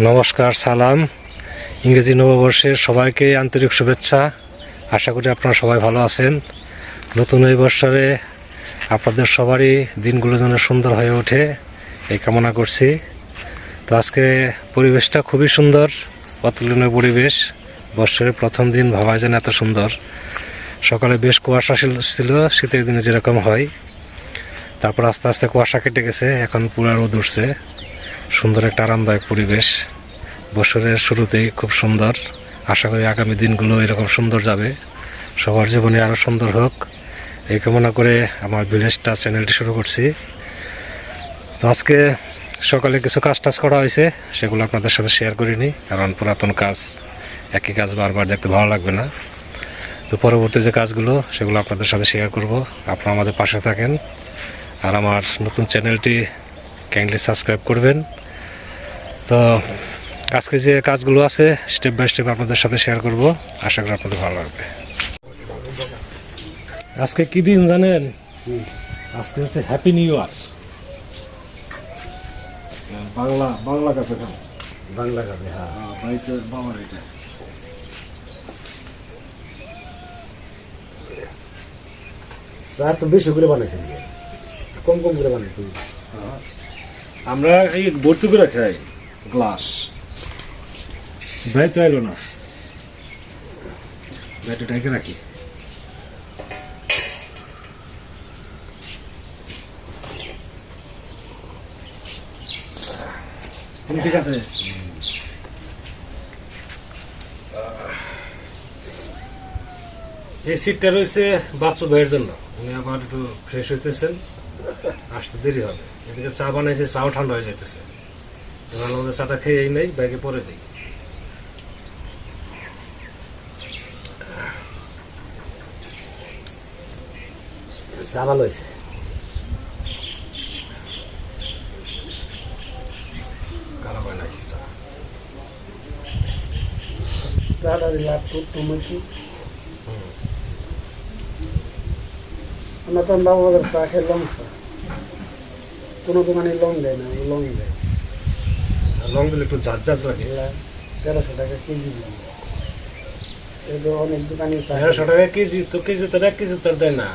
নমস্কার, সালাম। ইংরেজি নববর্ষের সবাইকে আন্তরিক শুভেচ্ছা। আশা করি আপনারা সবাই ভালো আছেন। নতুন এই বৎসরে আপনাদের সবারই দিনগুলো যেন সুন্দর হয়ে ওঠে, এই কামনা করছি। তো আজকে পরিবেশটা খুবই সুন্দর, অতুলনীয় পরিবেশ। বৎসরের প্রথম দিন ভাবা যেন এত সুন্দর। সকালে বেশ কুয়াশা ছিল- শীতের দিনে যেরকম হয়। তারপর আস্তে আস্তে কুয়াশা কেটে গেছে, এখন পুরা রোদ উঠছে। সুন্দর একটা আরামদায়ক পরিবেশ। বছরের শুরুতেই খুব সুন্দর। আশা করি আগামী দিনগুলো এরকম সুন্দর যাবে। সবার জীবনে আরও সুন্দর হোক। এই কামনা করে আমার ভিলেজটা চ্যানেলটি শুরু করছি। তো আজকে সকালে কিছু কাজ টাজ করা হয়েছে, সেগুলো আপনাদের সাথে শেয়ার করিনি, কারণ পুরাতন কাজ, একই কাজ বারবার দেখতে ভালো লাগবে না। তো পরবর্তী যে কাজগুলো, সেগুলো আপনাদের সাথে শেয়ার করব। আপনারা আমাদের পাশে থাকেন। আর আমার নতুন চ্যানেলটি কাইন্ডলি সাবস্ক্রাইব করবেন। তো আজকে যে কাজগুলো আছে স্টেপ বাই স্টেপ আপনাদের সাথে শেয়ার করব। আশা করি আপনাদের ভালো লাগবে। আজকে কি দিন জানেন? আজকে হচ্ছে happy new year Bangla Bangla কাপে বাংলা গাবে হ্যাঁ। বাড়িতে বাবার এটা। চা তো বেশি করে বানাইছেন কম কম করে বানাইছেন। আমরা এই ভর্তি করে খাই। গ্লাস ব্যাট এলো না। ব্যাটে রাখি। ঠিক আছে। এই সিটটা রয়েছে বাচ্চু ভাইয়ের জন্য। উনি আবার একটু ফ্রেশ হইতেছেন। আসতে দেরি হবে। এদিকে চা বানাইছে চাও ঠান্ডা হয়ে যাইতেছে। এবার আমাদের চাটা খেয়েই নেই ব্যাগে পরে দিই। চা ভালো হয়েছে? হয় আমরা তো বাবু চা খেয়ে লং চা। কোনো দোকানে লং দেয় না লং দেয়। লং দিলে একটু ঝাঁজ ঝাঁজ লাগে। তেরোশো টাকা কেজি তো অনেক দোকানে তেরোশো টাকা কেজি তো কেজি তো এক কেজি তো দেয় না।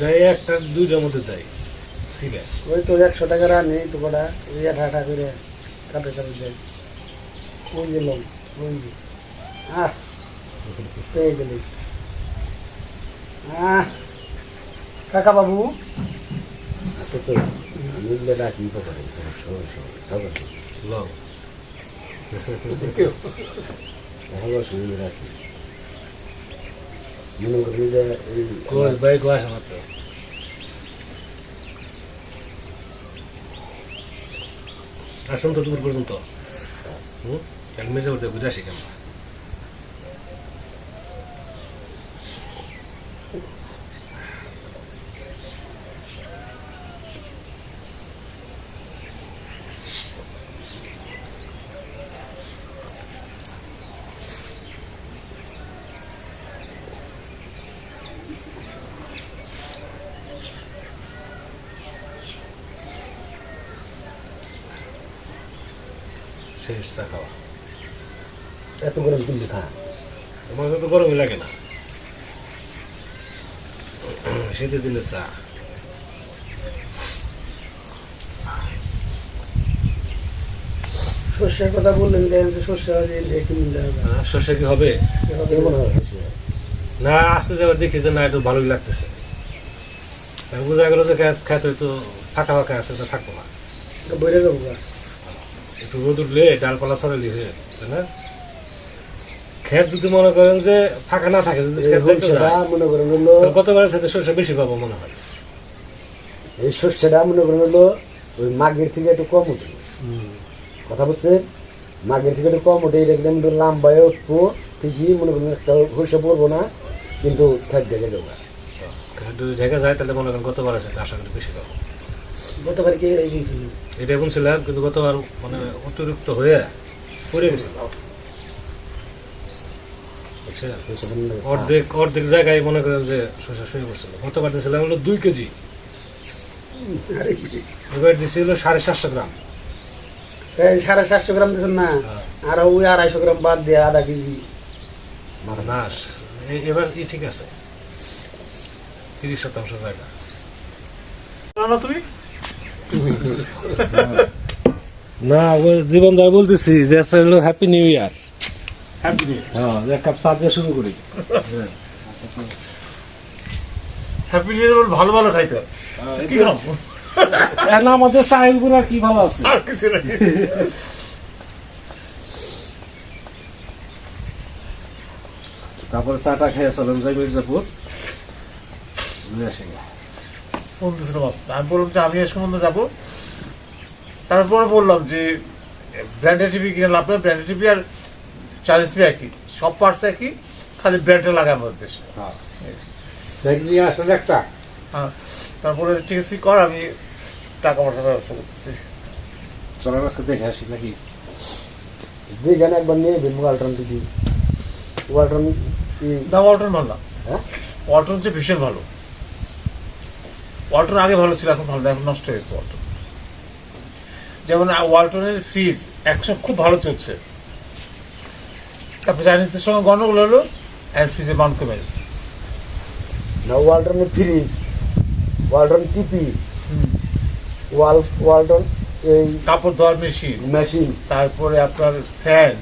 দেয় একটা দুইটার মধ্যে দেয়। সিলে। ওই তো একশো টাকার আনে তো কটা ওই আঠা আঠা করে কাটে কাটে দেয়। ওই যে লং ওই যে। আহ পেয়ে গেলি। আহ কাকা বাবু। আছে তো রাখি পারে খবর লং খবর শুনে রাখি মনে করি যে এই কই ভাই কো আসে মাত্র আসুন তো দূর পর্যন্ত হুম তাহলে মেজে উঠতে আসি কেমন শেষ চা খাওয়া। এত গরম কিন্তু খা। তোমার তো গরমই লাগে না। শীতের দিনে চা। সর্ষের কথা বললেন যে সর্ষে আহ, সর্ষে কি হবে? না। আজকে যাবার দেখি যে না একটু ভালোই লাগতেছে। বোঝা গেল যে খেত হয়তো ফাঁকা ফাঁকা আছে তো থাকব না। বইরে যাব। একটু রোদ উঠলে ডালপালা তাই না? যদি মনে করেন যে ফাঁকা না থাকে যদি মনে করেন গতবারের সাথে সর্ষে বেশি পাবো মনে হয়? এই সর্ষেটা মনে করেন হলো ওই মাঘের থেকে একটু কম উঠে। কথা বলছে মাঘের থেকে একটু কম উঠে দেখলাম একটু লাম্বায় উঠবো ঠিকই মনে করেন একটা সর্ষে পড়ব না কিন্তু খেত দেখে যাব। খেত যদি ঢেকে যায় তাহলে মনে করেন গতবারের সাথে আশা করি বেশি পাবো? গতবার কি এই গেছিল এটা বলছিলাম কিন্তু গতবার মানে অতিরিক্ত হয়ে পড়ে গেছে। অর্ধেক অর্ধেক জায়গায় মনে করেন যে শসা শুয়ে পড়ছিল। গতবার দিয়েছিলাম হলো দুই কেজি। এবার দিয়েছিল সাড়ে সাতশো গ্রাম। সাড়ে সাতশো গ্রাম দিচ্ছেন না? আর ওই আড়াইশো গ্রাম বাদ দিয়ে আধা কেজি। না এ- এবার কি ঠিক আছে। তিরিশ শতাংশ জায়গা। না তুমি? না ওই জীবন দা বলতেছি যে হলো happy new year happy new হ্যাঁ এক কাপ চা দিয়ে শুরু করি। হ্যাপি নিউ ইয়ার ভালো ভালো খাইতে হয়। কি খাব? এখন আমাদের চায়েরগুলো কি ভালো আছে? আর কিছু নাই। তারপরে চাটা খেয়ে চলেন যাই মির্জাপুর। ঘুরে ফোন দিয়েছিল আমি বললাম যে আমি এ সম্বন্ধে যাব। তারপরে বললাম যে ব্র্যান্ডেড টিভি কিনে লাভ নেই ব্র্যান্ডেড টিভি আর চার্জ টিভি একই। সব পার্টস একই খালি ব্র্যান্ডে লাগায় আমাদের দেশে নিয়ে আসলে একটা। হ্যাঁ। তারপরে ঠিক আছে কর আমি টাকা পয়সা ব্যবস্থা করতেছি। চলেন আজকে দেখে আসি নাকি। যেখানে একবার নিয়ে দেবো ওয়ালটন টিভি ওয়ালটন দাম ওয়ালটন ভালো হ্যাঁ? ওয়ালটন হচ্ছে ভীষণ ভালো। ওয়ালটন আগে ভালো ছিল এখন ভালো এখন নষ্ট হয়েছে ওয়ালটন। যেমন ওয়ালটনের ফ্রিজ একশো খুব ভালো চলছে। তারপর চাইনিজদের সঙ্গে গন্ডগোল হলো আর ফ্রিজের মান কমে গেছে। না ওয়ালটনের ফ্রিজ ওয়ালটন টিপি ওয়াল ওয়ালটন এই কাপড় ধোয়ার মেশিন। মেশিন। তারপরে আপনার ফ্যান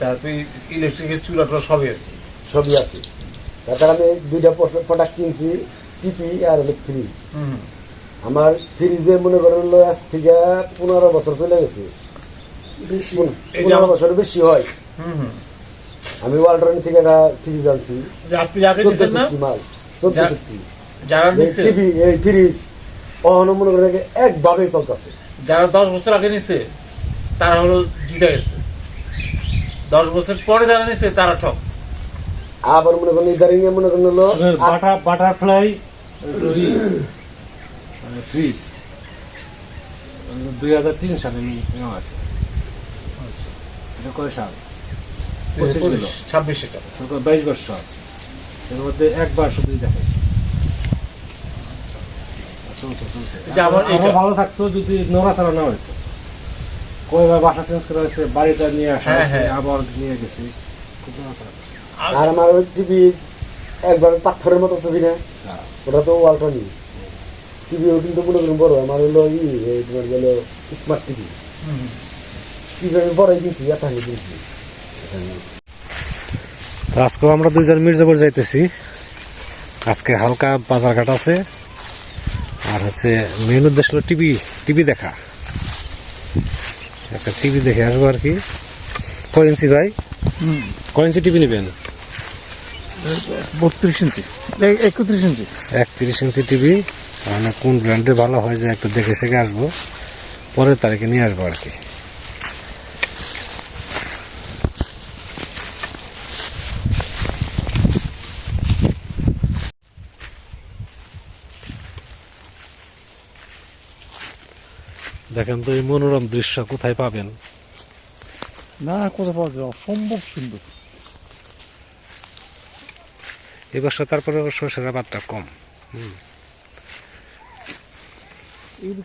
তারপরে ইলেকট্রিকের চুলা টুলা সবই আছে। সবই আছে। তাছাড়া আমি দুইটা প্রোডাক্ট কিনছি? টিপি আর হলো ফ্রিজ আমার ফ্রিজে মনে করেন আজ থেকে পনেরো বছর চলে গেছে। পনেরো বছর বেশি হয়। আমি ওয়ালটন থেকে একটা ফ্রিজ আনছি। চোদ্দ সিফটি মাল। চোদ্দ যা- সিফটি টিভি এই ফ্রিজ অহনো মনে করেন একভাবেই চলতেছে। যারা দশ বছর আগে নিছে তারা হলো জিতে গেছে। দশ বছর পরে যারা নিছে তারা ঠক। আবার মনে করেন ইদারিং এ মনে করেন হলো বাটারফ্লাই ফ্রিজ দুই হাজার তিন সালে নেওয়া আছে। এটা কয় সাল? ছাব্বিশে বাইশ বছর। এর মধ্যে একবার শুধুই দেখাইছে ভালো থাকতো যদি নড়াচড়া না হইতো। কয়বার বাসা চেঞ্জ করা হয়েছে বাড়িটা নিয়ে আসা হ্যাঁ, হয়েছে হ্যাঁ। আবার নিয়ে গেছি। খুব নড়াচড়া করছে। আর আমার টিভি একবার পাথরের মতো ছবি না। ওটা তো ওয়ালটনই টিভিও কিন্তু মনে করেন বড় আমার হলো ই তোমার গেল স্মার্ট টিভি টিভি আমি বড়ই কিনছি এত আমি কিনছি। আজকেও আমরা দুইজন মির্জাপুর যাইতেছি। আজকে হালকা বাজার ঘাট আছে। আর হচ্ছে মেন উদ্দেশ্য হলো টিভি টিভি দেখা। একটা টিভি দেখে আসব আর কি। কয় ইঞ্চি ভাই? কয় ইঞ্চি টিভি নেবেন? বত্রিশ ইঞ্চি। একত্রিশ ইঞ্চি। একত্রিশ ইঞ্চি টিভি। মানে কোন ব্র্যান্ডের ভালো হয় যে একটু দেখে শেখে আসব। পরের তারিখে নিয়ে আসব আর কি। দেখেন তো এই মনোরম দৃশ্য কোথায় পাবেন? না কোথাও পাওয়া যায় অসম্ভব সুন্দর। এই বছর তারপরে সরষের আবারটা কম।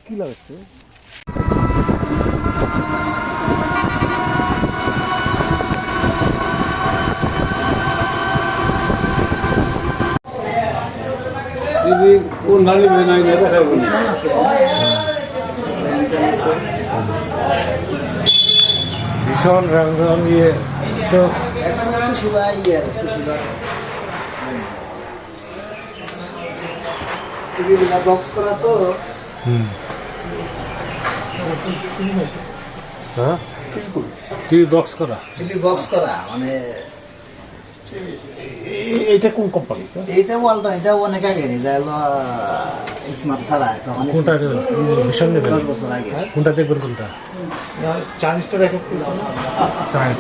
কি লাগাচ্ছে ভীষণ রং রং ইয়ে তো একদম একটু সুবা বক্স করা তো। হুম। হ্যাঁ? টিভি বক্স করা। টিভি বক্স করা মানে এইটা কোন কোম্পানি এইটা ওয়ালটন এটা অনেক আগে হলো স্মার্ট ছাড়া তখন কোনটা ভীষণ নেবেন দশ বছর আগে। কোনটা দেখবেন কোনটা? চাইনিজটা দেখো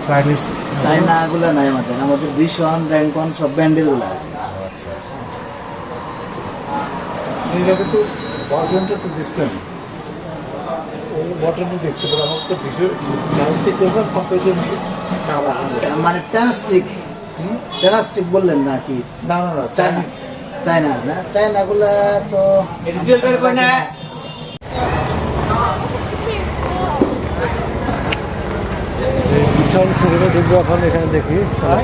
চাইনিজ চাইনা গুলো নাই আমাদের আমাদের ভীষণ র্যাঙ্কন সব ব্যান্ডেলগুলো আচ্ছা। এইটাকে তো বটনটা তো দেখছি বলে আমার তো ভীষণ চাইনিজ থেকে করবেন কম্পিউটার মানে টেনাস্টিক বললেন নাকি না না না চাইনিজ চায়না না চায়নাগুলা তো বিশাল সুবিধা ঢুকবো এখন এখানে দেখি চলো।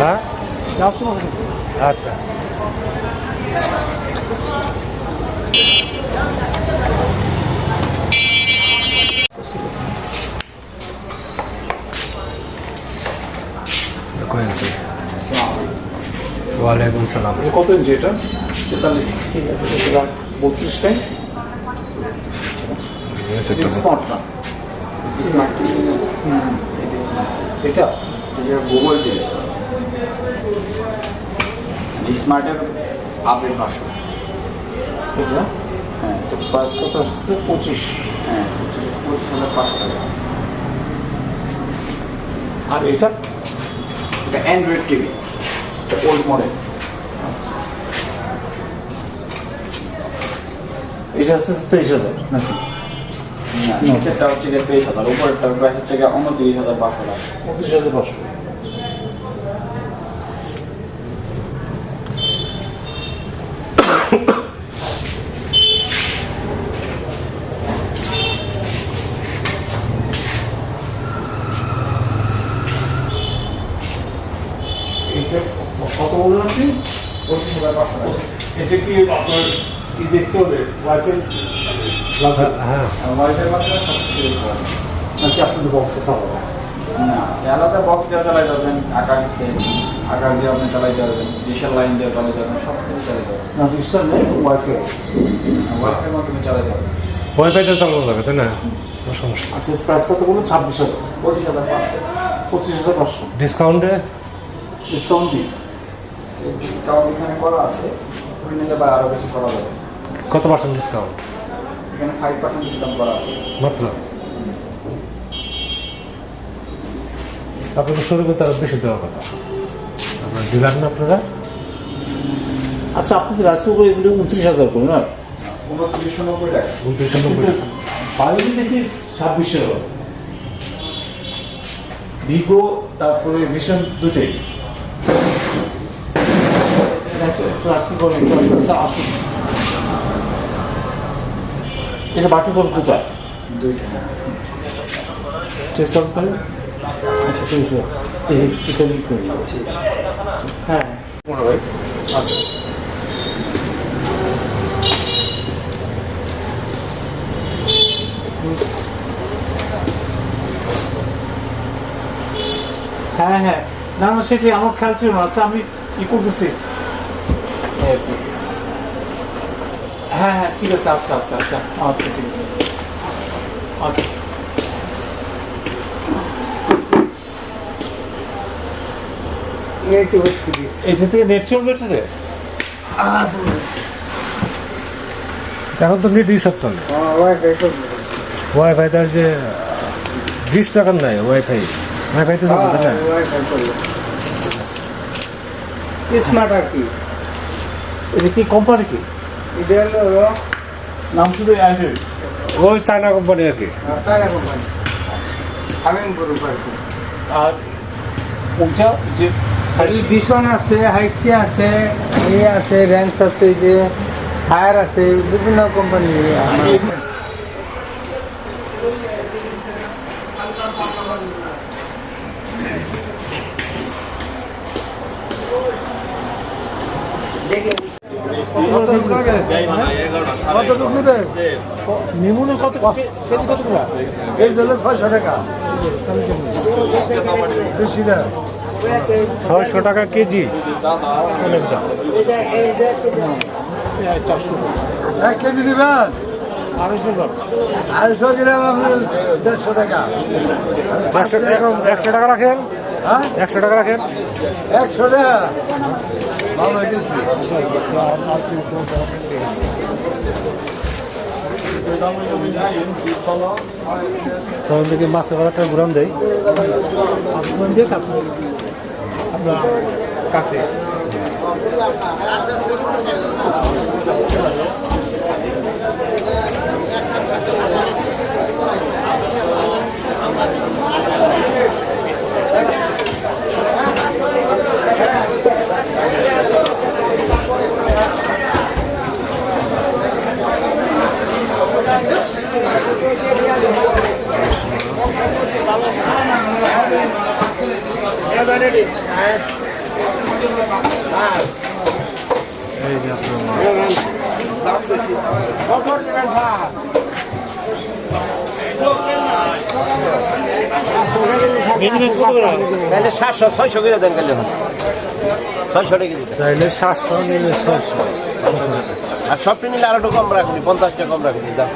হ্যাঁ? আচ্ছা। কোয়েন্সি ওয়ালাইকুম সালাম। কত ইঞ্চি এটা? তেতাল্লিশ। ঠিক আছে সেটা বত্রিশটাই স্মার্ট না স্মার্ট এটা? এটা গুগল টিভি স্মার্টের আপডেট পাঁচশো। এটা? হ্যাঁ। তো প্রাইস কত আসছে? পঁচিশ। হ্যাঁ। পঁচিশ হাজার পাঁচশো টাকা। আর এটা? এটা অ্যান্ড্রয়েড টিভি ওল্ড মডেল এটা আসছে তেইশ হাজার নাকি? নিচেরটা হচ্ছে গিয়ে তেইশ হাজার উপরেরটা প্রাইস হচ্ছে গিয়ে উনত্রিশ হাজার পাঁচশো টাকা। হাজার পাঁচশো। কত বললেন আপনি? পঁচিশ হাজার পাঁচশো টাকা। এটা কি আপনার কি দেখতে হবে? ওয়াইফাই লাগবে হ্যাঁ ওয়াইফাই সব কিছু। নাকি আপনাদের বক্সে থাকবে না আলাদা বক্স দিয়ে চালাই যাবেন আকার দিচ্ছে আকার দিয়ে আপনি চালাই যাবেন ডিজিটাল লাইন দিয়ে চালাই যাবেন সব কিছু চালাই যাবেন না ডিজিটাল নেই ওয়াইফাই ওয়াইফাই মাধ্যমে চালাই যাবেন ওয়াইফাইতে চালানো যাবে তাই না? সমস্যা আচ্ছা প্রাইস কত বলুন ছাব্বিশ হাজার। পঁচিশ হাজার পাঁচশো। পঁচিশ হাজার পাঁচশো। ডিসকাউন্টে ডিসকাউন্ট দিই এখানে করা আছে। নিলে বা আরও বেশি করা যাবে। কত পার্সেন্ট ডিসকাউন্ট এখানে ফাইভ পার্সেন্ট ডিসকাউন্ট করা আছে। মাত্র? আপনাদের শুরু করতে আরও বেশি দেওয়ার কথা। আপনার ডিলার না আপনারা? আচ্ছা আপনাদের আছে ওগুলো এগুলো উনত্রিশ হাজার করে না? উনত্রিশশো নব্বই টাকা। উনত্রিশশো নব্বই টাকা। বাইরে দেখি ছাব্বিশশো ভিভো তারপরে ভিশন দুটোই। আচ্ছা আসুন। এটা বাটি করতে চায় দুইটা টেস্ট আচ্ছা ঠিক আছে। এটা করি হ্যাঁ। আচ্ছা। হ্যাঁ হ্যাঁ। না না সেটাই। আমার খেয়াল ছিল না। আচ্ছা আমি ই করতেছি এই আর কি। হ্যাঁ হ্যাঁ ঠিক আছে আচ্ছা আচ্ছা আচ্ছা আচ্ছা ঠিক আছে আচ্ছা। আচ্ছা। এই তো এটা থেকে নেট চলবে এটাতে এখন তো নেট সব চলে। হ্যাঁ, ওয়াইফাই। ওয়াইফাই তার যে বিশ টাকার নাই ওয়াইফাই ওয়াইফাই তো চলবে না? হ্যাঁ। স্মার্ট আর কি। এটা কি কোম্পানি কি? এটা হলো নাম শুধু অ্যান্ড্রয়েড ওই চায়না কোম্পানি আর কি। China company. হামিং গ্রুপ আর কি। আর ওটা যে এই ভীষণ আছে হাইসি আছে আছে র্যাঙ্কস আছে যে ফায়ার আছে বিভিন্ন কোম্পানি নিমুনে কত কেজি কত করে? এই জন্য ছয়শো টাকা। বেশি না। ছয়শো টাকা কেজি। অনেক দাম চারশো এক কেজি নেবেন আড়াইশো গ্রাম। আড়াইশো গ্রাম আপনার দেড়শো টাকা। একশো টাকা রাখেন? হ্যাঁ? একশো টাকা রাখেন। একশো টাকা। ভালো থেকে মাছের বাজারটা ঘুরান দেয় দিয়ে তারপরে আমরা কাছে। সাতশো ছয়শো করে দেন গেলে ছয়শো সাতশো ছয়শো। আর সবটি নিলে আরও কম রাখুন পঞ্চাশটা কম রাখুন দাম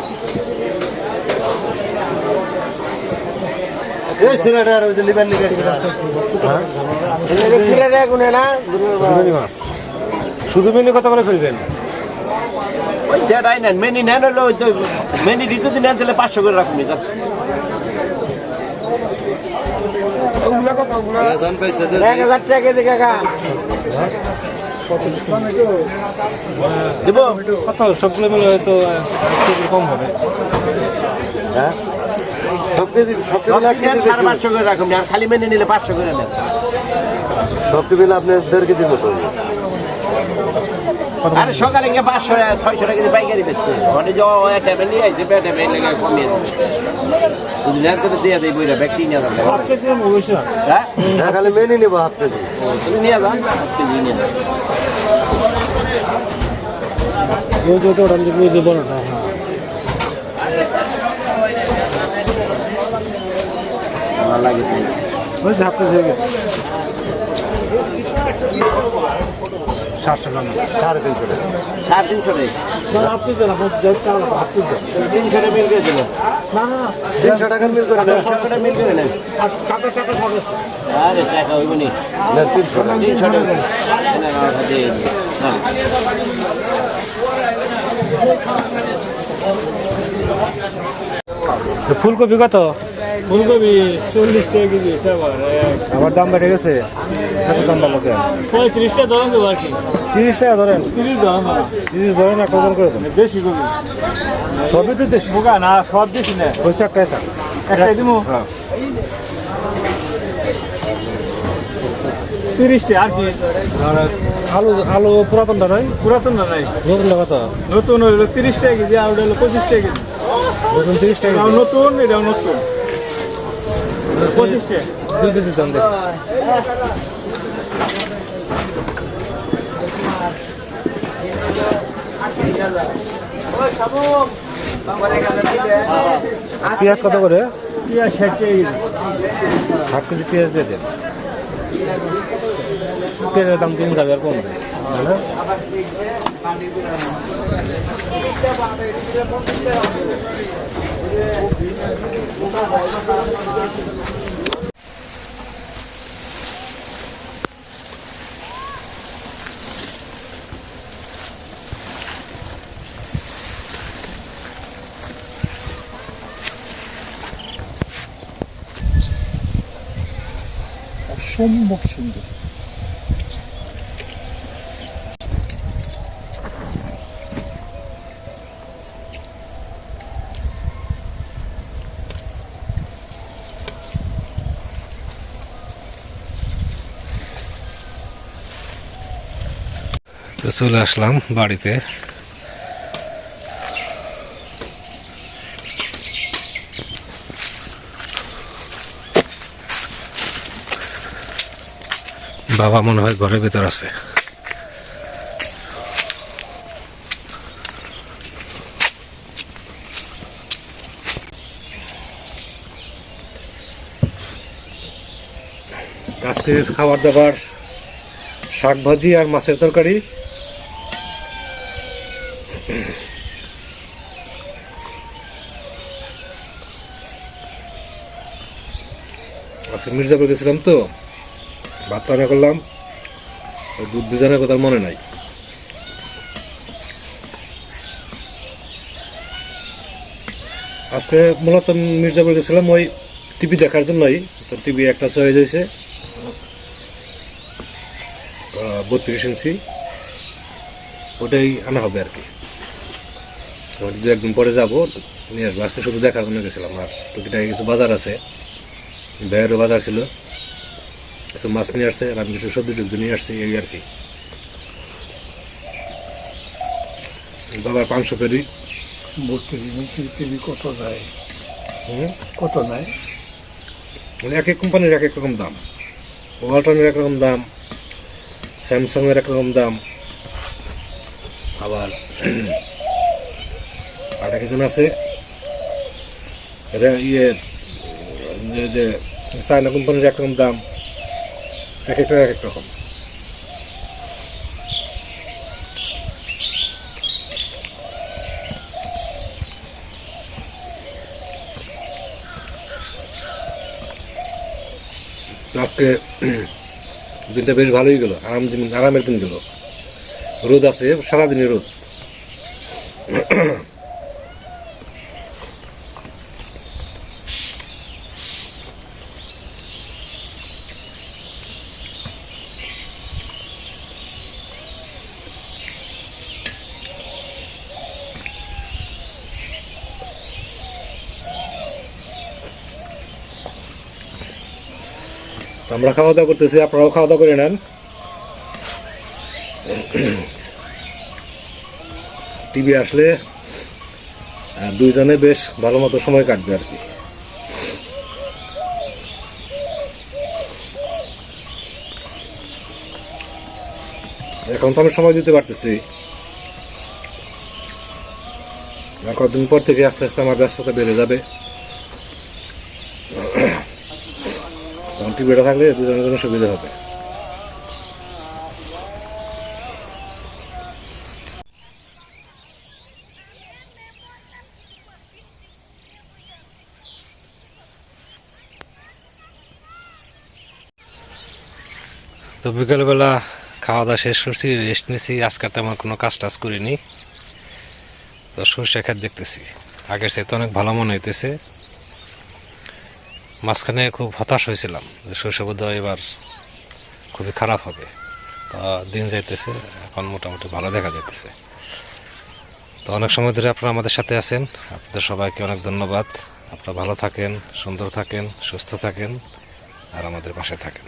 এই ছেলেটা আর ওই যে লিবার লিগার না? শুধু মাছ। কত করে ফেলবেন? ওই যেটাই নেন মেনি নেন হলো ওই তো মেনি দিতে দিন নেন তাহলে পাঁচশো করে রাখুন দিব? কত? সবগুলো মিলে হয়তো কম হবে। হ্যাঁ? সব কেজি সব কেজি কেজি সাড়ে পাঁচশো করে রাখুন আর খালি মেনে নিলে পাঁচশো করে নেন। সব টেবিল আপনার দেড় কেজির মতো আরে সকালে গিয়ে পাঁচশো ছয়শো টাকা দিয়ে পাইকারি বেচছে। মানে যে নিয়ে আইছে বেটা বেলে কমিয়ে তো দিয়ে দেয় বইটা ব্যক্তি নিয়ে যান হ্যাঁ? হ্যাঁ খালি মেনে নেব হাফ কেজি। তুমি নিয়ে যান আজকে নিয়ে নিয়ে যান ওই যে ওটা ওটা বড়টা হ্যাঁ। আমার লাগে তাই। ওই যে হাফ কেজি হয়ে গেছে। সাতশো গ্রাম। সাড়ে তিনশো টাকা সাড়ে তিনশো টাকা। আপনি দেন আপনার যাই চাল আপনি দেন তাহলে তিনশো টাকা মিল করে দিল না না না। তিনশো টাকার মিল করে তিনশো টাকা মিল করে নেন টাকা টাকা সব আরে টাকা হইব নি। তিনশো টাকা। তিনশো টাকা। এনে আমার হাতে দিয়ে দিন। ফুলকপি কত? ফুলকপি চল্লিশ টাকা কেজি আবার আবার দাম বেড়ে গেছে। কত দাম বাড়লো কেন? টাকা ধরেন দেবো আর কি। তিরিশ টাকা ধরেন? তিরিশ ধরেন তিরিশ ধরেন একটা ওজন করে দেন বেশি কবি সবই তো দেশি। বোকা না সব বেশি না। পয়সা একটাই থাক একটাই দিব হ্যাঁ। তিরিশ আর কি। আলু আলু পুরাতনটা নয় পুরাতন না নতুনটা কত? নতুন হইল তিরিশ টাকা কেজি আর ওটা হলো পঁচিশ টাকা কেজি। নতুন তিরিশ টাকা এটাও নতুন এটাও নতুন। দুই কেজি দাম দেখ। পেঁয়াজ কত করে? পেঁয়াজ ষাট কেজি। হাফ কেজি পেঁয়াজ দিয়ে দেন। পেঁয়াজের দাম দিন যাবে আর কমবে। না সম্ভব সুন্দর তো চলে আসলাম বাড়িতে। বাবা মনে হয় ঘরের ভিতর আছে। আজকের খাবার দাবার শাক ভাজি আর মাছের তরকারি। মির্জাপুর গেছিলাম তো ভাত রান্না করলাম দুধ ভিজানোর কথা মনে নাই। আজকে মূলত মির্জাপুর গেছিলাম ওই টিভি দেখার জন্যই, তো টিভি একটা চয়েস হয়েছে বত্রিশ ইঞ্চি, ওটাই আনা হবে আর কি। দু একদিন পরে যাব, নিয়ে আসব। আজকে শুধু দেখার জন্য গেছিলাম, আর টুকিটাকি কিছু বাজার আছে। ভাইয়েরও বাজার ছিল। কিছু মাছ নিয়ে আসছে আর আমি কিছু সবজি টুবজি নিয়ে আসছি এই আর কি। বাবার পাঁচশো পেরি। বত্রিশ কত হুম? কত নেয় মানে এক এক কোম্পানির এক এক রকম দাম। ওয়ালটনের একরকম দাম স্যামসাংয়ের একরকম দাম। আবার আরেকটা একজন আছে ইয়ের যে চায়না কোম্পানির একরকম দাম। এক একটা এক এক রকম। আজকে দিনটা বেশ ভালোই গেল। আরাম আরামের দিন গেল। রোদ আছে সারাদিনই রোদ তো আমরা খাওয়া দাওয়া করতেছি, আপনারাও খাওয়া দাওয়া করে নেন। টিভি আসলে দুইজনে বেশ ভালো মতো সময় কাটবে আর কি। এখন তো আমি সময় দিতে পারতেছি। আর কতদিন পর থেকে আস্তে আস্তে আমার ব্যস্ততা বেড়ে যাবে। তখন টিভিটা থাকলে দুজনের জন্য সুবিধা হবে। তো বিকেলবেলা খাওয়া দাওয়া শেষ করছি রেস্ট নিছি। আজকে তেমন কোনো কাজ টাজ করিনি। তো সর্ষে খেত দেখতেছি। আগের সে তো অনেক ভালো মনে হইতেছে। মাঝখানে খুব হতাশ হয়েছিলাম যে বোধ এবার খুবই খারাপ হবে। দিন যাইতেছে, এখন মোটামুটি ভালো দেখা যাইতেছে। তো অনেক সময় ধরে আপনারা আমাদের সাথে আছেন। আপনাদের সবাইকে অনেক ধন্যবাদ। আপনারা ভালো থাকেন, সুন্দর থাকেন, সুস্থ থাকেন, আর আমাদের পাশে থাকেন।